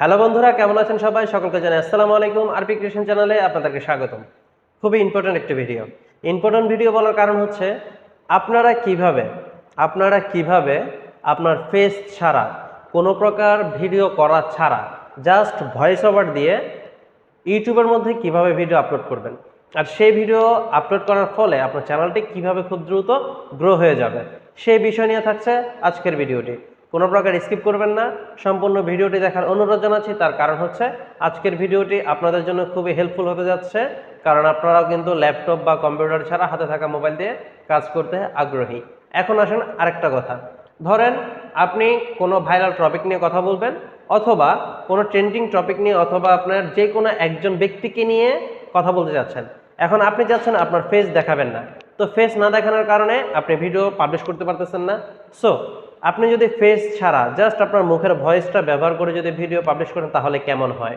Hello বন্ধুরা, কেমন আছেন সবাই? সকলকে জানাই আসসালামু আলাইকুম। আরপি ক্রিয়েশন চ্যানেলে আপনাদেরকে স্বাগতম। খুবই ইম্পর্ট্যান্ট একটি ভিডিও ইম্পর্ট্যান্ট ভিডিও বলার কারণ হচ্ছে, আপনারা কীভাবে আপনারা কীভাবে আপনার ফেস ছাড়া, কোনো প্রকার ভিডিও করা ছাড়া জাস্ট ভয়েস ওভার দিয়ে ইউটিউবের মধ্যে কীভাবে ভিডিও আপলোড করবেন? আর সেই ভিডিও আপলোড করার ফলে আপনার চ্যানেলটি কীভাবে খুব দ্রুত গ্রো হয়ে যাবে? সেই বিষয় নিয়ে থাকছে আজকের ভিডিওটি কোনো প্রকার স্কিপ করবেন না। সম্পূর্ণ ভিডিওটি দেখার অনুরোধ জানাচ্ছি। তার কারণ হচ্ছে, আজকের ভিডিওটি আপনাদের জন্য খুবই হেল্পফুল হতে যাচ্ছে। কারণ আপনারাও কিন্তু ল্যাপটপ বা কম্পিউটার ছাড়া হাতে থাকা মোবাইল দিয়ে কাজ করতে আগ্রহী। এখন আসেন আরেকটা কথা। ধরেন আপনি কোনো ভাইরাল টপিক নিয়ে কথা বলবেন, অথবা কোনো ট্রেন্ডিং টপিক নিয়ে অথবা আপনার যে কোনো একজন ব্যক্তিকে নিয়ে কথা বলতে যাচ্ছেন। এখন আপনি যাচ্ছেন, আপনার ফেস দেখাবেন না। তো ফেস না দেখানোর কারণে আপনি ভিডিও পাবলিশ করতে পারতেছেন না। সো আপনি যদি ফেস ছাড়া জাস্ট আপনার মুখের ভয়েসটা ব্যবহার করে যদি ভিডিও পাবলিশ করেন, তাহলে কেমন হয়?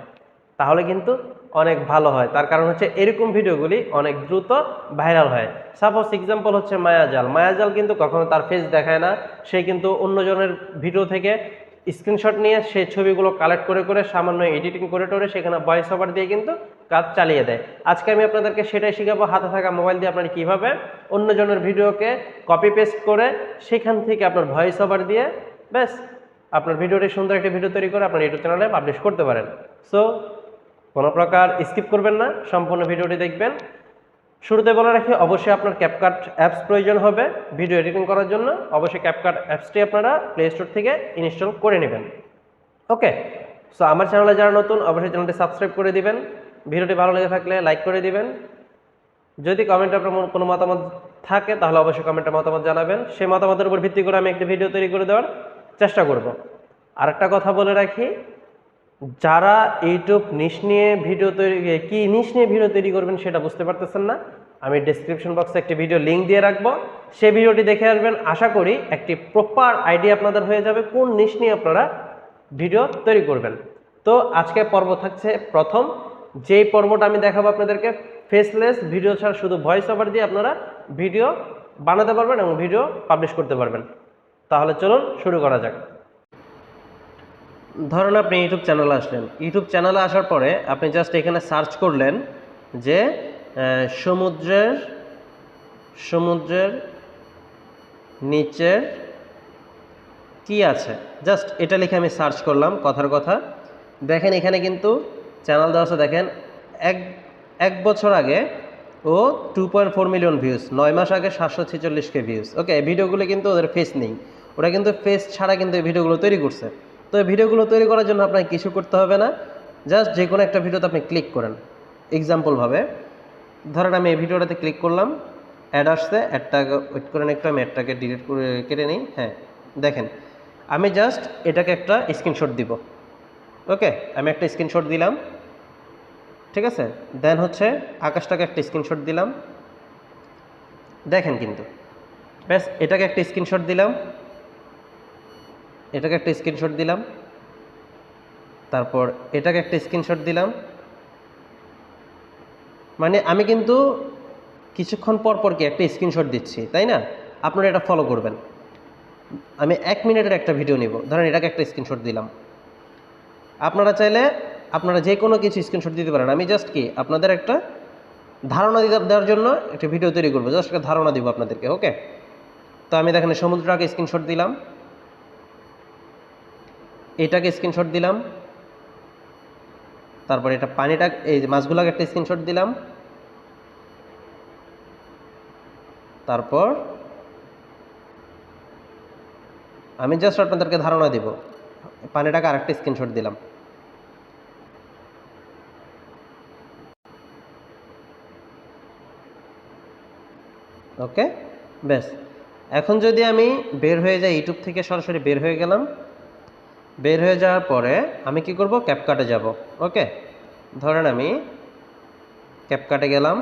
তাহলে কিন্তু অনেক ভালো হয়। তার কারণ হচ্ছে, এরকম ভিডিওগুলি অনেক দ্রুত ভাইরাল হয়। সাপোজ এক্সাম্পল হচ্ছে মায়াজাল। মায়াজাল কিন্তু কখনো তার ফেস দেখায় না। সে কিন্তু অন্যজনের ভিডিও থেকে স্ক্রিনশট নিয়ে সেই ছবিগুলো কালেক্ট করে করে সামান্য এডিটিং করে টোরে সেখানে ভয়েস ওভার দিয়ে কিন্তু কাজ চালিয়ে দেয়। আজকে আমি আপনাদেরকে সেটাই শিখাবো, হাতে থাকা মোবাইল দিয়ে আপনারা কীভাবে অন্যজনের ভিডিওকে কপি পেস্ট করে সেখান থেকে আপনার ভয়েস ওভার দিয়ে ব্যাস, আপনার ভিডিওটি সুন্দর একটি ভিডিও তৈরি করে আপনার ইউটিউব চ্যানেলে পাবলিশ করতে পারেন। সো কোনো প্রকার স্কিপ করবেন না, সম্পূর্ণ ভিডিওটি দেখবেন। শুরুতে বলে রাখি, অবশ্যই আপনার ক্যাপকাট অ্যাপস প্রয়োজন হবে। ভিডিও এডিটিং করার জন্য অবশ্যই ক্যাপকাট অ্যাপসটি আপনারা প্লে স্টোর থেকে ইনস্টল করে নেবেন। ওকে সো আমার চ্যানেলে যারা নতুন, অবশ্যই চ্যানেলটি সাবস্ক্রাইব করে দিবেন। ভিডিওটি ভালো লেগে থাকলে লাইক করে দিবেন। যদি কমেন্টে আপনার কোনো মতামত থাকে, তাহলে অবশ্যই কমেন্টে মতামত জানাবেন। সেই মতামতের উপর ভিত্তি করে আমি একটি ভিডিও তৈরি করে দেওয়ার চেষ্টা করব। আরেকটা কথা বলে রাখি যারা ইউটিউব নিশ নিয়ে ভিডিও তৈরি কি নিশ নিয়ে ভিডিও তৈরি করবেন সেটা বুঝতে পারতেছেন না। আমি ডেসক্রিপশন বক্সে একটি ভিডিও লিঙ্ক দিয়ে রাখব। সেই ভিডিওটি দেখে আসবেন। আশা করি একটি প্রপার আইডিয়া আপনাদের হয়ে যাবে কোন নিশ নিয়ে আপনারা ভিডিও তৈরি করবেন। তো আজকে পর্ব থাকছে প্রথম। যেই পর্বটা আমি দেখাবো আপনাদেরকে ফেসলেস ভিডিও ছাড়া শুধু ভয়েস ওভার দিয়ে আপনারা ভিডিও বানাতে পারবেন এবং ভিডিও পাবলিশ করতে পারবেন। তাহলে চলুন শুরু করা যাক। ধরুন আপনি ইউটিউব চ্যানেলে আসলেন। ইউটিউব চ্যানেলে আসার পরে আপনি জাস্ট এখানে সার্চ করলেন যে সমুদ্রের সমুদ্রের নিচের কি আছে। জাস্ট এটা লিখে আমি সার্চ করলাম কথার কথা। দেখেন এখানে কিন্তু চ্যানেল দেওয়া আছে, দেখেন, এক এক বছর আগে ও two point four million views নয় মাস আগে সাতশো ছেচল্লিশকে ভিউজ ওকে ভিডিওগুলো কিন্তু ওদের ফেস নেই। ওরা কিন্তু ফেস ছাড়া কিন্তু এই ভিডিওগুলো তৈরি করছে। তো ভিডিওগুলো তৈরি করার জন্য আপনাকে কিছু করতে হবে না। জাস্ট যে কোনো একটা ভিডিওতে আপনি ক্লিক করেন। এক্সাম্পলভাবে ধরেন আমি এই ভিডিওটাতে ক্লিক করলাম। অ্যাড আসছে। অ্যাডটাকে ওয়েট করেন একটু, আমি অ্যাডটাকে ডিলিট করে, কেটে নিই। হ্যাঁ দেখেন। আমি জাস্ট এটাকে একটা স্ক্রিনশট দিব। ওকে, আমি একটা স্ক্রিনশট দিলাম। ঠিক আছে? দেন হচ্ছে আকাশটাকে একটা স্ক্রিনশট দিলাম। দেখেন কিন্তু। ব্যাস, এটাকে একটা স্ক্রিনশট দিলাম। এটাকে একটা স্ক্রিনশট দিলাম। তারপর এটাকে একটা স্ক্রিনশট দিলাম। মানে আমি কিন্তু কিছুক্ষণ পর পর কি একটা স্ক্রিনশট দিচ্ছি, তাই না? আপনারা এটা ফলো করবেন। আমি এক মিনিটের একটা ভিডিও নিব। ধরেন এটাকে একটা স্ক্রিনশট দিলাম। আপনারা চাইলে আপনারা যে কোনো কিছু স্ক্রিনশট দিতে পারেন। আমি জাস্ট কি আপনাদের একটা ধারণা দেওয়ার জন্য একটা ভিডিও তৈরি করব। জাস্ট একটা ধারণা দিব আপনাদেরকে ওকে তো আমি দেখেন সমুদ্রটাকে স্ক্রিনশট দিলাম। এটাকে স্ক্রিনশট দিলাম। তারপর এটা পানিটা, এই মাছগুলোকে একটা স্ক্রিনশট দিলাম। তারপর আমি জাস্ট আপনাদেরকে ধারণা দিব, পানিটাকে আরেকটা স্ক্রিনশট দিলাম। ওকে ব্যাস এখন যদি আমি বের হয়ে যাই, ইউটিউব থেকে সরাসরি বের হয়ে গেলাম বের হয়ে যাওয়ার পরে আমি কি করব? ক্যাপকাটে যাব। ওকে ধরেন আমি ক্যাপকাটে গেলাম।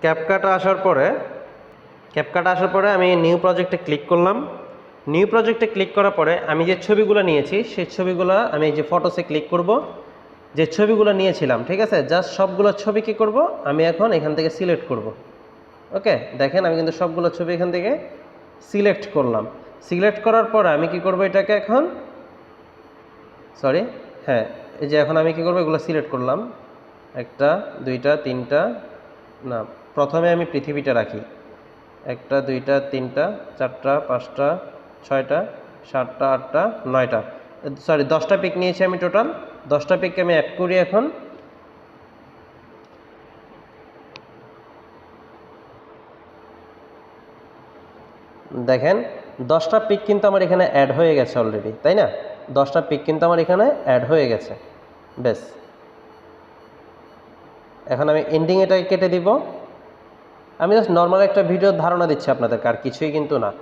ক্যাপকাটে আসার পরে ক্যাপকাটে আসার পরে আমি নিউ প্রজেক্টে ক্লিক করলাম। নিউ প্রজেক্টে ক্লিক করার পরে আমি যে ছবিগুলো নিয়েছি, সেই ছবিগুলো আমি যে ফটোসে ক্লিক করব। যে ছবিগুলো নিয়েছিলাম, ঠিক আছে? জাস্ট সবগুলো ছবি কি করব? আমি এখন এখান থেকে সিলেক্ট করব। ওকে দেখেন আমি কিন্তু সবগুলো ছবি এখান থেকে সিলেক্ট করলাম। সিলেক্ট করার পর আমি কি করব এটাকে এখন? সরি হ্যাঁ এই যে এখন আমি কি করব, এগুলো সিলেক্ট করলাম। একটা, দুইটা, তিনটা, না, প্রথমে আমি পৃথিবীটা রাখি। একটা, দুইটা, তিনটা, চারটা, পাঁচটা, ছয়টা, সাতটা, আটটা, নয়টা। সরি দশটা পিক নিয়েছি আমি টোটাল দশটা পিককে আমি অ্যাড করি এখন। দেখেন দশটা পিক কিন্তু আমার এখানে অ্যাড হয়ে গেছে অলরেডি তাই না? দশটা পিক কিন্তু আমার এখানে অ্যাড হয়ে গেছে। বেশ। এখন আমি এন্ডিং এটাকে কেটে দিব। আমি জাস্ট নর্মাল একটা ভিডিও ধারণা দিচ্ছি আপনাদেরকে, আর কিছুই কিন্তু না।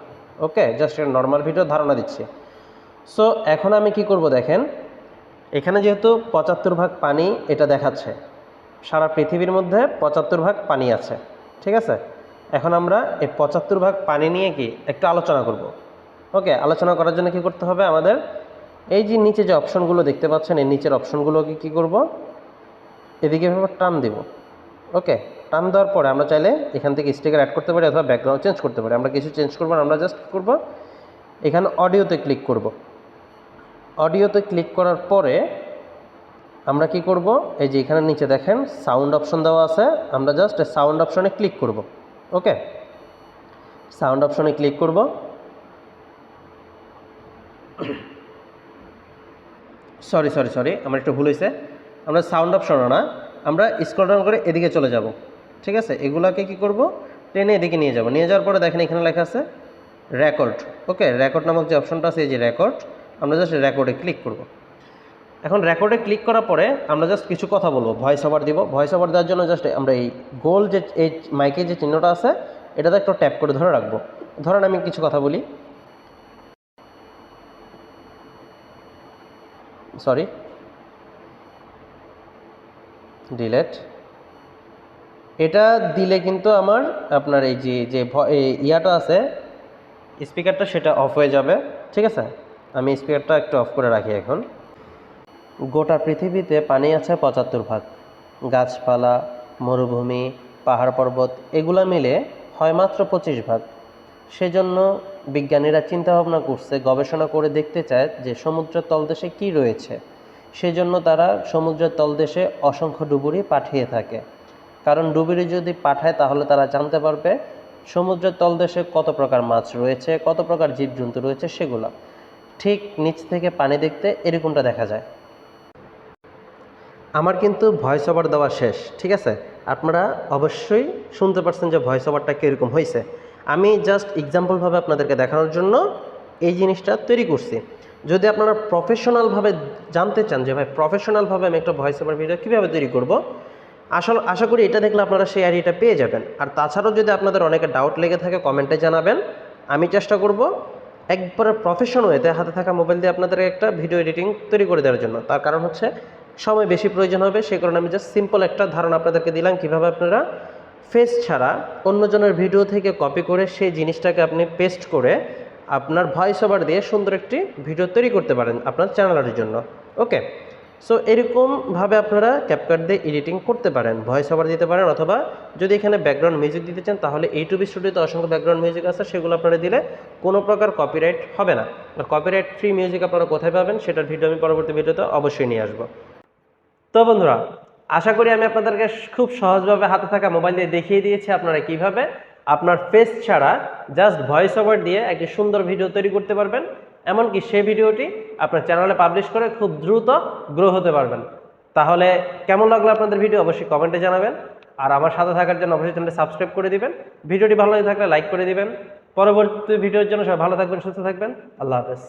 ওকে জাস্ট একটা নর্মাল ভিডিও ধারণা দিচ্ছি। সো এখন আমি কি করব দেখেন? এখানে যেহেতু পঁচাত্তর ভাগ পানি এটা দেখাচ্ছে। সারা পৃথিবীর মধ্যে পঁচাত্তর ভাগ পানি আছে। ঠিক আছে? এখন আমরা এই পঁচাত্তর ভাগ পানি নিয়ে কি একটু আলোচনা করব। ওকে, আলোচনা করার জন্য কি করতে হবে আমাদের? এই যে নিচে যে অপশনগুলো দেখতে পাচ্ছেন, এই নিচের অপশনগুলোকে কি করব? এদিকে টান দিব। ওকে, টান দেওয়ার পরে আমরা চাইলে এখান থেকে স্টিকার অ্যাড করতে পারি অথবা ব্যাকগ্রাউন্ড চেঞ্জ করতে পারি। আমরা কিছু চেঞ্জ করব আমরা জাস্ট করব? এখানে অডিওতে ক্লিক করব। অডিওতে ক্লিক করার পরে আমরা কি করব? এই যে এখানে নিচে দেখেন সাউন্ড অপশন দেওয়া আছে। আমরা জাস্ট সাউন্ড অপশনে ক্লিক করব। ওকে সাউন্ড অপশনে ক্লিক করব সরি সরি সরি, আমার একটু ভুল হয়েছে। আমরা সাউন্ড অপশনও না, আমরা স্ক্রল ডাউন করে এদিকে চলে যাব। ঠিক আছে? এগুলাকে কি করব? টেনে এদিকে নিয়ে যাব। নিয়ে যাওয়ার পরে দেখেন এখানে লেখা আছে রেকর্ড ওকে রেকর্ড নামক যে অপশনটা আছে, এই যে রেকর্ড আমরা জাস্ট রেকর্ডে ক্লিক করব। এখন রেকর্ডে ক্লিক করার পরে আমরা জাস্ট কিছু কথা বলব। ভয়েস ওভার দিব। ভয়েস ওভার দেওয়ার জন্য জাস্ট আমরা এই গোল যে, এই মাইকের যে চিহ্নটা আছে, এটাতে একটু ট্যাপ করে ধরে রাখব। ধরেন আমি কিছু কথা বলি। সরি ডিলেট এটা দিলে কিন্তু আমার আপনার এই যে যে ইয়াটা আছে স্পিকারটা সেটা অফ হয়ে যাবে। ঠিক আছে? আমি স্পিকারটা একটু অফ করে রাখি এখন। গোটা পৃথিবীতে পানি আছে পঁচাত্তর ভাগ। গাছপালা, মরুভূমি, পাহাড় পর্বত, এগুলা মিলে হয় মাত্র পঁচিশ ভাগ। সেজন্য বিজ্ঞানীরা চিন্তা ভাবনা করছে, গবেষণা করে দেখতে চায় যে সমুদ্রের তলদেশে কি রয়েছে। সেজন্য তারা সমুদ্রের তলদেশে অসংখ্য ডুবুরি পাঠিয়ে থাকে। কারণ ডুবুরি যদি পাঠায়, তাহলে তারা জানতে পারবে সমুদ্রের তলদেশে কত প্রকার মাছ রয়েছে, কত প্রকার জীবজন্তু রয়েছে, সেগুলো। ঠিক নিচ থেকে পানি দেখতে এরকমটা দেখা যায়। আমার কিন্তু ভয়েস ওভার দেওয়া শেষ, ঠিক আছে? আপনারা অবশ্যই শুনতে পারছেন যে ভয়েস ওভারটা কীরকম হয়েছে আমি জাস্ট এক্সাম্পলভাবে আপনাদেরকে দেখানোর জন্য এই জিনিসটা তৈরি করছি। যদি আপনারা প্রফেশনালভাবে জানতে চান যে, ভাই প্রফেশনালভাবে আমি একটা ভয়েস ওভার ভিডিও কীভাবে তৈরি করব? আসল, আশা করি এটা দেখলে আপনারা সেই আইডিয়াটা পেয়ে যাবেন। আর তাছাড়াও যদি আপনাদের অনেকে ডাউট লেগে থাকে কমেন্টে জানাবেন। আমি চেষ্টা করব একবারে প্রফেশন ওয়েতে হাতে থাকা মোবাইল দিয়ে আপনাদের একটা ভিডিও এডিটিং তৈরি করে দেওয়ার জন্য। তার কারণ হচ্ছে সময় বেশি প্রয়োজন হবে সেই কারণে আমি জাস্ট সিম্পল একটা ধারণা আপনাদেরকে দিলাম কীভাবে আপনারা ফেস ছাড়া অন্যজনের ভিডিও থেকে কপি করে সেই জিনিসটাকে আপনি পেস্ট করে আপনার ভয়েস ওভার দিয়ে সুন্দর একটি ভিডিও তৈরি করতে পারেন আপনার চ্যানেলের জন্য। ওকে সো এরকমভাবে আপনারা ক্যাপকাট দিয়ে এডিটিং করতে পারেন ভয়েস ওভার দিতে পারেন, অথবা যদি এখানে ব্যাকগ্রাউন্ড মিউজিক দিতে চান, তাহলে ইউটিউব স্টুডিওতে অসংখ্য ব্যাকগ্রাউন্ড মিউজিক আছে, সেগুলো আপনারা দিলে কোনো প্রকার কপিরাইট হবে না। কপিরাইট ফ্রি মিউজিক আপনারা কোথায় পাবেন, সেটার ভিডিও আমি পরবর্তী ভিডিওতে অবশ্যই নিয়ে আসব। তো বন্ধুরা, আশা করি আমি আপনাদেরকে খুব সহজভাবে হাতে থাকা মোবাইল দিয়ে দেখিয়ে দিয়েছি আপনারা কীভাবে। আপনার ফেস ছাড়া জাস্ট ভয়েস ওভার দিয়ে একটি সুন্দর ভিডিও তৈরি করতে পারবেন। এমনকি সেই ভিডিওটি আপনার চ্যানেলে পাবলিশ করে খুব দ্রুত গ্রো হতে পারবেন। তাহলে কেমন লাগল আপনাদের ভিডিও অবশ্যই কমেন্টে জানাবেন। আর আমার সাথে থাকার জন্য অবশ্যই চ্যানেলটি সাবস্ক্রাইব করে দিবেন। ভিডিওটি ভালো লাগে থাকলে লাইক করে দিবেন। পরবর্তী ভিডিওর জন্য সবাই ভালো থাকবেন, সুস্থ থাকবেন। আল্লাহ হাফেজ।